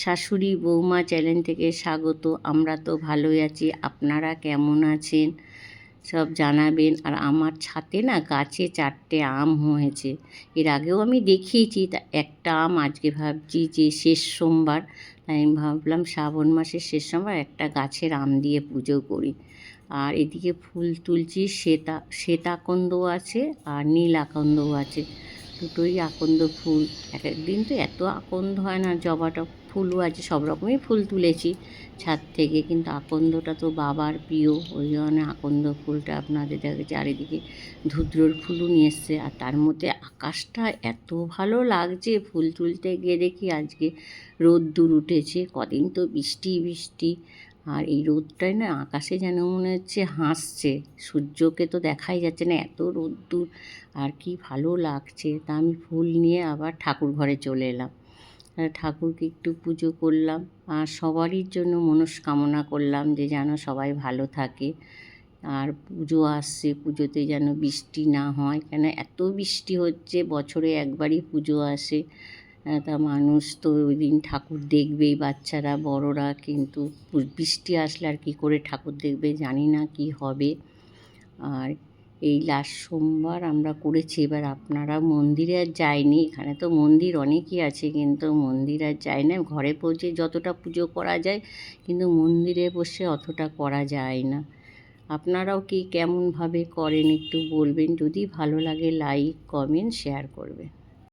শাশুড়ি, বৌমা চ্যানেল থেকে স্বাগত। আমরা তো ভালোই আছি। আপনারা কেমন আছেন? সব জানাবেন। আর আমার ছাতে না গাছে চারটে আম হয়েছে। এর আগেও আমি দেখিয়েছি, তা একটা আম আজকে ভাবছি যে শেষ সোমবার। তাই আমি ভাবলাম শ্রাবণ মাসের শেষ সোমবার একটা গাছের আম দিয়ে পুজো করি। আর এদিকে ফুল তুলছি, শ্বেতা শ্বেত আকন্দও আছে আর নীল আকন্দও আছে। দুটোই আকন্দ ফুল। এক একদিন তো এত আকন্দ হয় না জবাটা ফুলও আছে, সব রকমই ফুল তুলেছি ছাদ থেকে। কিন্তু আকন্দটা তো বাবার প্রিয়, ওই জন্য আকন্দ ফুলটা আপনাদের দেখে চারিদিকে ধুদ্রর ফুলও নিয়ে এসছে। আর তার মধ্যে আকাশটা এত ভালো লাগছে, ফুল তুলতে গিয়ে দেখি আজকে রোদ্দুর উঠেছে, কদিন তো বৃষ্টি বৃষ্টি। আর এই রোদটাই না আকাশে যেন মনে হচ্ছে হাসছে, সূর্যকে তো দেখাই যাচ্ছে না এত রোদ্দুর। আর কি ভালো লাগছে, তা আমি ফুল নিয়ে আবার ঠাকুর ঘরে চলে এলাম। ঠাকুরকে একটু পুজো করলাম আর সবারই জন্য মনস্কামনা করলাম যে যেন সবাই ভালো থাকে। আর পুজো আসছে, পুজোতে যেন বৃষ্টি না হয়। কেন এত বৃষ্টি হচ্ছে, বছরে একবারই পুজো আসে। তা মানুষ তো ওই দিন ঠাকুর দেখবেই, বাচ্চারা, বড়রা। কিন্তু বৃষ্টি আসলে আর কী করে ঠাকুর দেখবে জানি না কি হবে। আর এই লাস্ট সোমবার আমরা করেছি, এবার আপনারা মন্দিরে আর যায়নি এখানে তো মন্দির অনেকই আছে, কিন্তু মন্দির আর যায় না, ঘরে পৌঁছে যতটা পুজো করা যায়, কিন্তু মন্দিরে বসে অতটা করা যায় না। আপনারাও কি কেমনভাবে করেন একটু বলবেন, যদি ভালো লাগে লাইক কমেন্ট শেয়ার করবেন।